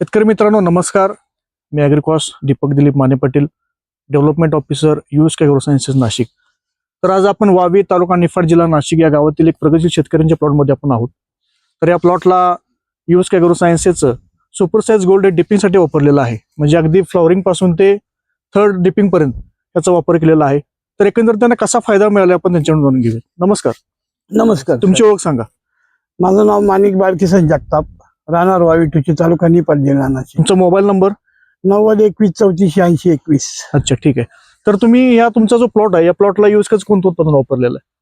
शेतकरी मित्रांनो नमस्कार. मी ॲग्रिकॉस Deepak Dilip Mane Patil development officer US agro sciences Nashik. तर आज आपण वावी तालुका निफाड जिल्हा नाशिक या गावातील एक प्रगतशील शेतकऱ्यांच्या प्लॉटमध्ये आपण आहोत. तर या प्लॉटला युएस कॅग्रो सायन्सेसचं सुपर साईज गोल्ड डिपिंगसाठी वापरलेलं आहे. म्हणजे अगदी फ्लॉवरिंगपासून ते थर्ड डिपिंग पर्यंत याचा वापर केलेला आहे. तर एकंदर त्यांना कसा फायदा मिळाला आपण त्यांच्याकडून जाणून घेऊया. नमस्कार. नमस्कार. तुमची ओळख सांगा. माझं नाव माणिक बाळकिसन जगताप. राहणार वावी टुची तालुका निपाट जिल्हा तुमचा मोबाईल नंबर? नव्वद एकवीस चौतीस ऐंशी एकवीस. अच्छा ठीक आहे. तर तुम्ही या तुमचा जो प्लॉट आहे या प्लॉटला युएस कोणतं उत्पादन वापरलेलं आहे?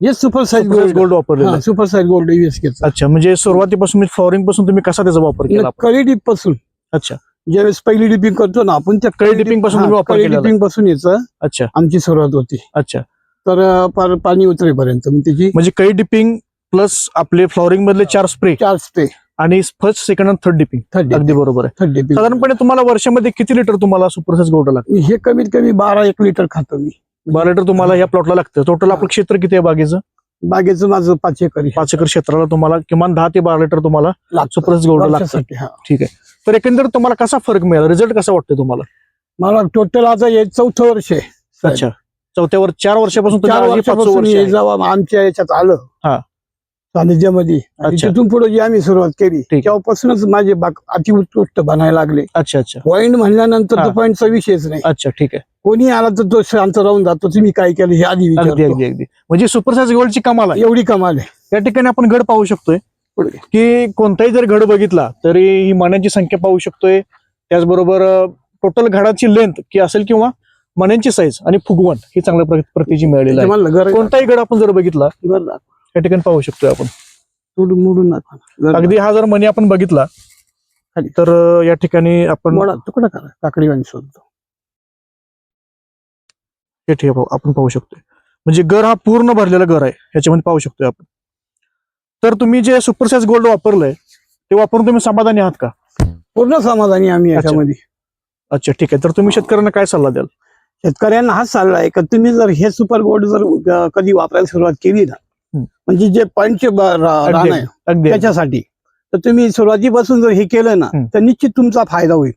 हे सुपर साईज गोल्ड गोल्ड वापरलेलं सुपर साईज गोल्ड युएस घेतला अच्छा म्हणजे सुरुवातीपासून फ्लॉवरिंगपासून तुम्ही कसा त्याचा वापर केला? कळी डिपपासून. अच्छा. ज्यावेळेस पहिली डिपिंग करतो ना आपण त्या कळी dipping पासून वापर. डिपिंगपासून याचं अच्छा. आमची सुरुवात होती. अच्छा. तर पाणी उतरेपर्यंत. त्याची म्हणजे काही डिपिंग प्लस आपले फ्लॉवरिंग मधले चार स्प्रे चार स्प्रे आणि फर्स्ट सेकंड आणि थर्ड डिपिंग थर्ड अगदी बरोबर आहे. थर्ड डिपिंग साधारणपणे तुम्हाला वर्षामध्ये किती लिटर तुम्हाला सुपरसाइज गोल्ड लागतं? हे कमीत कमी बारा एक लिटर खातो मी. बारा लिटर तुम्हाला या प्लॉटला लागतं. टोटल आपलं क्षेत्र किती आहे बागेचं? बागेचं माझं पाच एकर. पाच एकर क्षेत्राला तुम्हाला किमान दहा ते बारा लिटर तुम्हाला. सुपरसाइज गोल्ड लागतं. हा. ठीक आहे. तर एकंदर तुम्हाला कसा फरक मिळाला? रिझल्ट कसा वाटतो तुम्हाला? मला टोटल आता हे चौथं वर्ष आहे अच्छा. चौथ्या वर चार वर्षापासून आज आमच्या याच्यात आलं हा. सानिध्यामध्ये आणि अच्छा. तिथून पुढे जी आम्ही सुरुवात केली ठीक. तेव्हापासूनच माझे बाग अति उत्कृष्ट बनायला लागले. अच्छा अच्छा. पॉइंट म्हणल्यानंतर हा. तो पॉईंटचा विषयच नाही. अच्छा ठीक आहे. कोणी आला तर तो शांत राहून जातो. तुम्ही काय केलं हे आधी अगदी विचारतो. अगदी अगदी. म्हणजे सुपरसाइज गोल्डची कमाल आहे. एवढी कमाल आहे. या ठिकाणी आपण घड पाहू शकतोय पुढे. की कोणताही जर घड बघितला तरी ही मण्यांची संख्या पाहू शकतोय. त्याचबरोबर टोटल घडाची लेंथ की असेल किंवा मण्यांची साईज आणि फुगवण ही चांगल्या प्र- प्रतीची मिळालेली आहे. कोणताही घड आपण जर बघितला घर. या ठिकाणी पाहू शकतोय आपण. मोडून दाखवा अगदी हा जर मणी आपण बघितला खाली. तर अं, या ठिकाणी. आपण मोडा तुकडा करा काकडी वाणी शोधतो. हे ठिकाणी पाहू- आपण पाहू शकतोय. म्हणजे घर हा पूर्ण भरलेला घर आहे. ह्याच्यामध्ये पाहू शकतोय आपण. तर तुम्ही जे सुपर साईज गोल्ड वापरलंय ते वापरून तुम्ही समाधानी आहात का? पूर्ण समाधानी आम्ही अच्छा. याच्यामध्ये. अच्छा ठीक आहे. तर तुम्ही शेतकऱ्यांना काय सल्ला द्याल? शेतकऱ्यांना हाच सल्ला आहे का तुम्ही जर हे सुपर गोल्ड जर अं, कधी वापरायला सुरुवात केली ना. म्हणजे जे पॉईंटचे राहणं आहे. त्याच्यासाठी. तर तुम्ही सुरुवातीपासून जर हे केलं ना. तर निश्चित तुमचा फायदा होईल.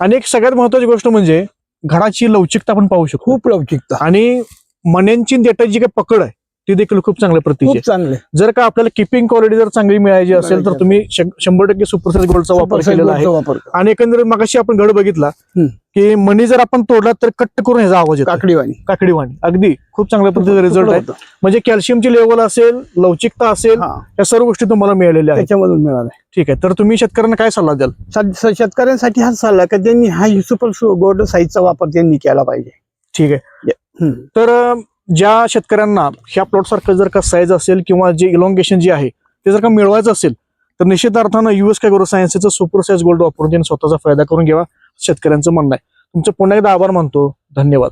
आणि एक सगळ्यात महत्वाची गोष्ट म्हणजे घडाची लवचिकता आपण पाहू शकतो. खूप लवचिकता. आणि मण्यांची देटाची जी काही पकड आहे ती देखील खूप चांगल्या प्रतीची खूप चांगले. जर का आपल्याला किपिंग क्वालिटी जर चांगली मिळायची असेल तर तुम्ही शंभर टक्के सुपर गोल्डचा वापर केलेला आहे. आणि एकंदरीत मगाशी आपण घड बघितला. की मणी जर आपण तोडला तर कट्ट करून ह्याचा आवाज येतो. काकडीवाणी. काकडी वाणी अगदी. खूप चांगल्या पद्धतीचा रिझल्ट आहे. म्हणजे कॅल्शियमची लेवल असेल लवचिकता असेल हा, या सर्व गोष्टी तुम्हाला मिळालेल्या आहेत. त्याच्यामधून मिळाला ठीक आहे. तर तुम्ही शेतकऱ्यांना काय सल्ला द्याल? शेतकऱ्यांसाठी हाच सल्ला का त्यांनी हा सुपर गोल्ड साईजचा वापर त्यांनी केला पाहिजे. ठीक आहे. तर ज्या शेतकऱ्यांना ह्या प्लॉटसारखं जर का साईज असेल किंवा जे इलॉंगेशन जे आहे ते जर का मिळवायचं असेल तर निश्चित अर्थानं युएस कॅगोरो सायन्सचं सुपर साईज गोल्ड वापरून त्यांनी स्वतःचा फायदा करून घ्यावा शेतकऱ्यांचं म्हणणं आहे. तुमचं पुन्हा एकदा आभार मानतो. धन्यवाद.